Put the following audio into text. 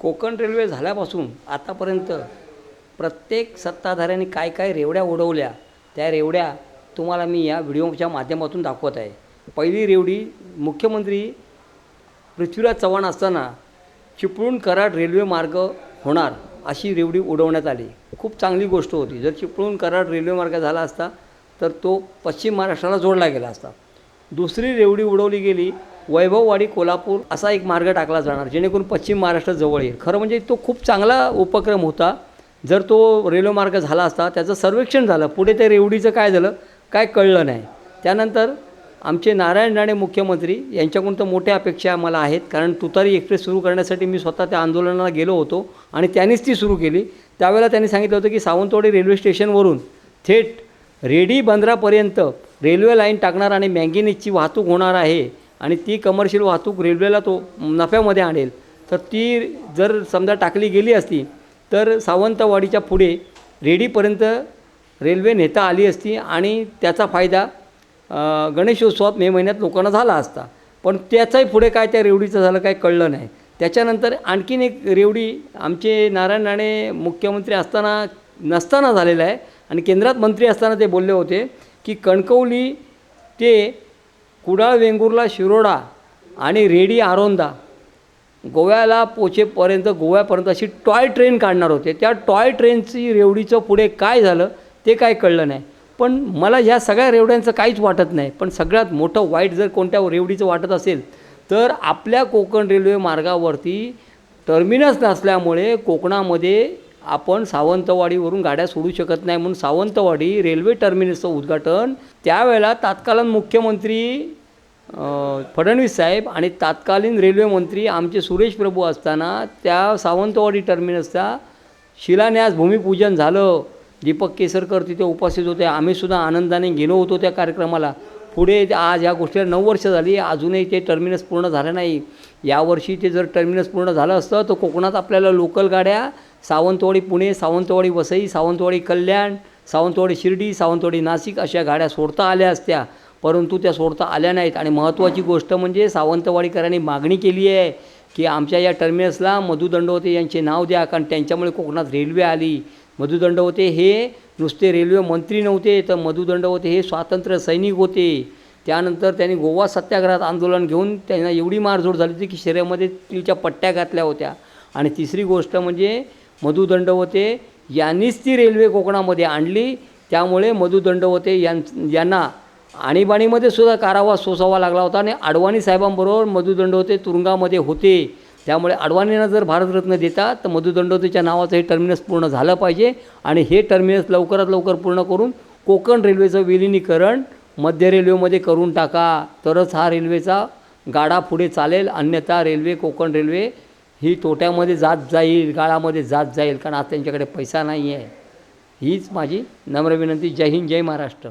Konkan railway झाल्यापासून आतापर्यंत प्रत्येक सत्ताधाऱ्यांनी काय काय रेवड्या उडवल्या त्या रेवड्या तुम्हाला मी या व्हिडिओच्या माध्यमातून दाखवत आहे. पहिली रेवडी मुख्यमंत्री पृथ्वीराज चव्हाण असताना चिपळूण कराड रेल्वे मार्ग होणार अशी रेवडी उडवण्यात आली. खूप चांगली गोष्ट होती. जर चिपळूण कराड रेल्वे मार्ग झाला असता तर तो पश्चिम महाराष्ट्राला जोडला गेला असता. दुसरी रेवडी उडवली गेली वैभववाडी कोल्हापूर असा एक मार्ग टाकला जाणार जेणेकरून पश्चिम महाराष्ट्र जवळ येईल. खरं म्हणजे तो खूप चांगला उपक्रम होता. जर तो रेल्वे मार्ग झाला असता त्याचं सर्वेक्षण झालं पुढे ते रेवडीचं काय झालं काय कळलं नाही. त्यानंतर आमचे नारायण राणे मुख्यमंत्री यांच्याकडून तर मोठ्या अपेक्षा मला आहेत कारण तुतारी एक्सप्रेस सुरू करण्यासाठी मी स्वतः त्या आंदोलनाला गेलो होतो आणि त्यांनीच ती सुरू केली. त्यावेळेला त्यांनी सांगितलं होतं की सावंतवाडी रेल्वे स्टेशनवरून थेट रेडी बंदरापर्यंत रेल्वे लाईन टाकणार आणि मॅंगेनीजची वाहतूक होणार आहे. आणि ती कमर्शियल वाहतूक रेल्वेला तो नफ्यामध्ये आणेल. तर ती जर समजा टाकली गेली असती तर सावंतवाडीच्या पुढे रेडीपर्यंत रेल्वे नेता आली असती आणि त्याचा फायदा गणेशोत्सवात मे महिन्यात लोकांना झाला असता. पण त्याचाही पुढे काय त्या रेवडीचं झालं काय कळलं नाही. त्याच्यानंतर आणखीन एक रेवडी आमचे नारायण राणे मुख्यमंत्री असताना नसताना झालेलं आहे आणि केंद्रात मंत्री असताना ते बोलले होते की कणकवली ते कुडाळ वेंगुर्ला शिरोडा आणि रेडी आरोंदा गोव्याला पोचेपर्यंत गोव्यापर्यंत अशी टॉय ट्रेन काढणार होते. त्या टॉय ट्रेनची रेवडीचं पुढे काय झालं ते काय कळलं नाही. पण मला ह्या सगळ्या रेवड्यांचं काहीच वाटत नाही. पण सगळ्यात मोठं वाईट जर कोणत्या रेवडीचं वाटत असेल तर आपल्या कोकण रेल्वे मार्गावरती टर्मिनस नसल्यामुळे कोकणामध्ये आपण सावंतवाडीवरून गाड्या सोडू शकत नाही. म्हणून सावंतवाडी रेल्वे टर्मिनसचं उद्घाटन त्यावेळेला तात्कालीन मुख्यमंत्री फडणवीस साहेब आणि तात्कालीन रेल्वे मंत्री आमचे सुरेश प्रभू असताना त्या सावंतवाडी टर्मिनसचा शिलान्यास भूमिपूजन झालं. दीपक केसरकर तिथे उपस्थित होते. आम्हीसुद्धा आनंदाने गेलो होतो त्या कार्यक्रमाला. पुढे आज या गोष्टीला नऊ वर्ष झाली. अजूनही ते टर्मिनस पूर्ण झालं नाही. यावर्षी ते जर टर्मिनस पूर्ण झालं असतं तर कोकणात आपल्याला लोकल गाड्या सावंतवाडी पुणे सावंतवाडी वसई सावंतवाडी कल्याण सावंतवाडी शिर्डी सावंतवाडी नाशिक अशा गाड्या सोडता आल्या असत्या. परंतु त्या सोडता आल्या नाहीत. आणि महत्त्वाची गोष्ट म्हणजे सावंतवाडीकरांनी मागणी केली आहे की आमच्या या टर्मिनसला मधु दंडवते यांचे नाव द्या कारण त्यांच्यामुळे कोकणात रेल्वे आली. मधु दंडवते हे नुसते रेल्वे मंत्री नव्हते तर मधु दंडवते हे स्वातंत्र्य सैनिक होते. त्यानंतर त्यांनी गोवा सत्याग्रहात आंदोलन घेऊन त्यांना एवढी मारझोड झाली होती की शरीरामध्ये तिच्या पट्ट्या घातल्या होत्या. आणि तिसरी गोष्ट म्हणजे मधु दंडवते यांनीच ती रेल्वे कोकणामध्ये आणली. त्यामुळे मधु दंडवते यां यांना आणीबाणीमध्ये सुद्धा कारावास सोसावा लागला होता आणि अडवाणी साहेबांबरोबर मधुदंड होते तुरुंगामध्ये होते. त्यामुळे अडवाणींना जर भारतरत्न देतात तर मधुदंडोतीच्या नावाचं हे टर्मिनस पूर्ण झालं पाहिजे आणि हे टर्मिनस लवकरात लवकर पूर्ण करून कोकण रेल्वेचं विलिनीकरण मध्य रेल्वेमध्ये करून टाका. तरच हा रेल्वेचा गाडा पुढे चालेल. अन्यथा रेल्वे कोकण रेल्वे ही तोट्यामध्ये जात जाईल गाळामध्ये जात जाईल. कारण आज त्यांच्याकडे पैसा नाही आहे हीच माझी नम्र विनंती. जय हिंद जय Maharashtra.